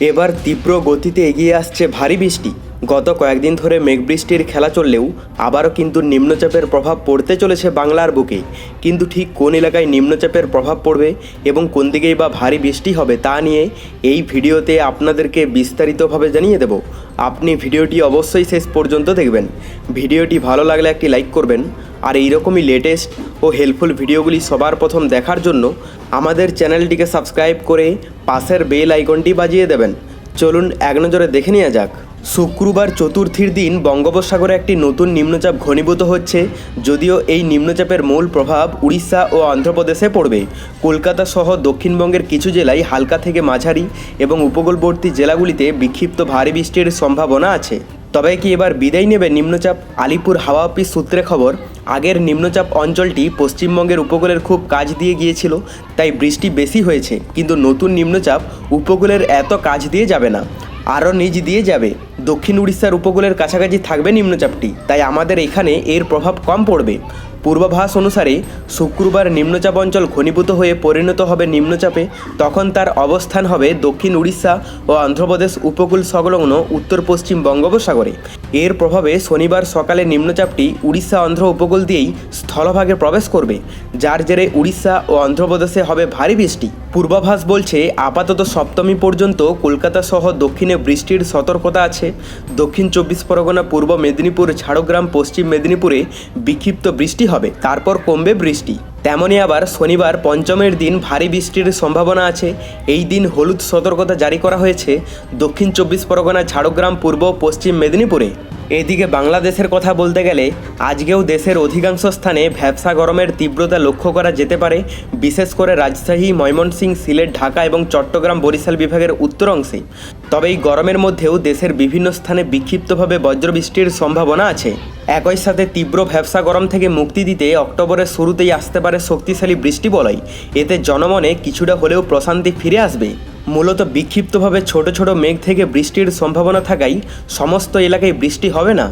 এবার তীব্র গতিতে এগিয়ে আসছে ভারী বৃষ্টি। গত কয়েকদিন ধরে মেঘবৃষ্টির খেলা চললেও আবারও কিন্তু নিম্নচাপের প্রভাব পড়তে চলেছে বাংলার বুকে। কিন্তু ঠিক কোন এলাকায় নিম্নচাপের প্রভাব পড়বে এবং কোন দিকেই বা ভারী বৃষ্টি হবে তা নিয়ে এই ভিডিওতে আপনাদেরকে বিস্তারিতভাবে জানিয়ে দেব। আপনি ভিডিওটি অবশ্যই শেষ পর্যন্ত দেখবেন। ভিডিওটি ভালো লাগলে একটি লাইক করবেন। আর এইরকমই লেটেস্ট ও হেল্পফুল ভিডিওগুলি সবার প্রথম দেখার জন্য আমাদের চ্যানেলটিকে সাবস্ক্রাইব করে পাশের বেল আইকনটি বাজিয়ে দেবেন। চলুন এক নজরে দেখে নেওয়া যাক। শুক্রবার চতুর্থীর দিন বঙ্গোপসাগরে একটি নতুন নিম্নচাপ ঘনীভূত হচ্ছে, যদিও এই নিম্নচাপের মূল প্রভাব উড়িষ্যা ও অন্ধ্রপ্রদেশে পড়বে। কলকাতা সহ দক্ষিণবঙ্গের কিছু জেলায় হালকা থেকে মাঝারি এবং উপকূলবর্তী জেলাগুলিতে বিক্ষিপ্ত ভারী বৃষ্টির সম্ভাবনা আছে। তবে কি এবার বিদায় নেবে নিম্নচাপ? আলিপুর হাওয়া অফিস সূত্রে খবর আগের নিম্নচাপ অঞ্চলটি পশ্চিমবঙ্গের উপকূলের খুব কাজ দিয়ে গিয়েছিল, তাই বৃষ্টি বেশি হয়েছে। কিন্তু নতুন নিম্নচাপ উপকূলের এত কাজ দিয়ে যাবে না, আরও নিজ দিয়ে যাবে। দক্ষিণ উড়িষ্যার উপকূলের কাছাকাছি থাকবে নিম্নচাপটি, তাই আমাদের এখানে এর প্রভাব কম পড়বে। পূর্বাভাস অনুসারে শুক্রবার নিম্নচাপ অঞ্চল ঘনীভূত হয়ে পরিণত হবে নিম্নচাপে। তখন তার অবস্থান হবে দক্ষিণ উড়িষ্যা ও অন্ধ্রপ্রদেশ উপকূল সংলগ্ন উত্তর পশ্চিম বঙ্গোপসাগরে। এর প্রভাবে শনিবার সকালে নিম্নচাপটি উড়িষ্যা অন্ধ্র উপকূল দিয়েই স্থলভাগে প্রবেশ করবে, যার জেরে উড়িষ্যা ও অন্ধ্রপ্রদেশে হবে ভারী বৃষ্টি। পূর্বাভাস বলছে, আপাতত সপ্তমী পর্যন্ত কলকাতা সহ দক্ষিণে বৃষ্টির সতর্কতা আছে। দক্ষিণ চব্বিশ পরগনা পূর্ব মেদিনীপুর, ঝাড়গ্রাম, পশ্চিম মেদিনীপুরে বিক্ষিপ্ত বৃষ্টি হবে। তারপর কমবে বৃষ্টি। তেমনই আবার শনিবার পঞ্চমের দিন ভারী বৃষ্টির সম্ভাবনা আছে। এই দিন হলুদ সতর্কতা জারি করা হয়েছে। দক্ষিণ চব্বিশ পরগনা ঝাড়গ্রাম, পূর্ব পশ্চিম মেদিনীপুরে। এদিকে বাংলাদেশের কথা বলতে গেলে আজকেও দেশের অধিকাংশ স্থানে ভ্যাবসা গরমের তীব্রতা লক্ষ্য করা যেতে পারে, বিশেষ করে রাজশাহী, ময়মনসিংহ, সিলেট, ঢাকা এবং চট্টগ্রাম বরিশাল বিভাগের উত্তর অংশে। তবে এই গরমের মধ্যেও দেশের বিভিন্ন স্থানে বিক্ষিপ্তভাবে বজ্রবৃষ্টির সম্ভাবনা আছে। একই সাথে তীব্র ভ্যাবসা গরম থেকে মুক্তি দিতে অক্টোবরের শুরুতেই আসতে পারে শক্তিশালী বৃষ্টি বলয় এতে জনমনে কিছুটা হলেও প্রশান্তি ফিরে আসবে। মূলত বিক্ষিপ্তভাবে ছোট ছোট মেঘ থেকে বৃষ্টির সম্ভাবনা থাকায় সমস্ত এলাকায় বৃষ্টি হবে না।